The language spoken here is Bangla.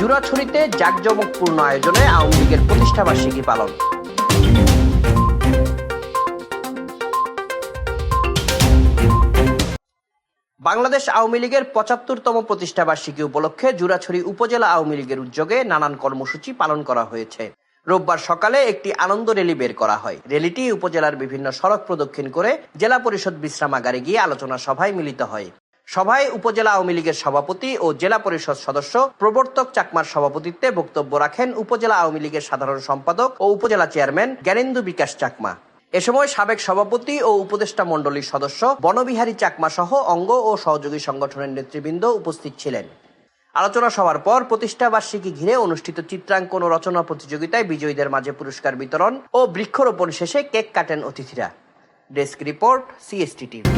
জুরাছড়িতে জাঁকজমকপূর্ণ আয়োজনে আওয়ামী লীগের প্রতিষ্ঠাবার্ষিকী পালন। বাংলাদেশ আওয়ামী লীগের পঁচাত্তরতম প্রতিষ্ঠাবার্ষিকী উপলক্ষে জুরাছড়ি উপজেলা আওয়ামী লীগের উদ্যোগে নানান কর্মসূচি পালন করা হয়েছে। রোববার সকালে একটি আনন্দ র্যালি বের করা হয়। র্যালিটি উপজেলার বিভিন্ন সড়ক প্রদক্ষিণ করে জেলা পরিষদ বিশ্রামাগারে গিয়ে আলোচনা সভায় মিলিত হয়। সভায় উপজেলা আওয়ামী লীগের সভাপতি ও জেলা পরিষদ সদস্য প্রবর্তক চাকমার সভাপতিত্বে বক্তব্য রাখেন উপজেলা আওয়ামী লীগের সাধারণ সম্পাদক ও উপজেলা চেয়ারম্যান জ্ঞানেন্দু বিকাশ চাকমা। এ সময় সাবেক সভাপতি ও উপদেষ্টা মণ্ডলীর সদস্য বনবিহারী চাকমা সহ অঙ্গ ও সহযোগী সংগঠনের নেতৃবৃন্দ উপস্থিত ছিলেন। আলোচনা সভার পর প্রতিষ্ঠা বার্ষিকী ঘিরে অনুষ্ঠিত চিত্রাঙ্কন ও রচনা প্রতিযোগিতায় বিজয়ীদের মাঝে পুরস্কার বিতরণ ও বৃক্ষরোপণ শেষে কেক কাটেন অতিথিরা। Desk report CST TV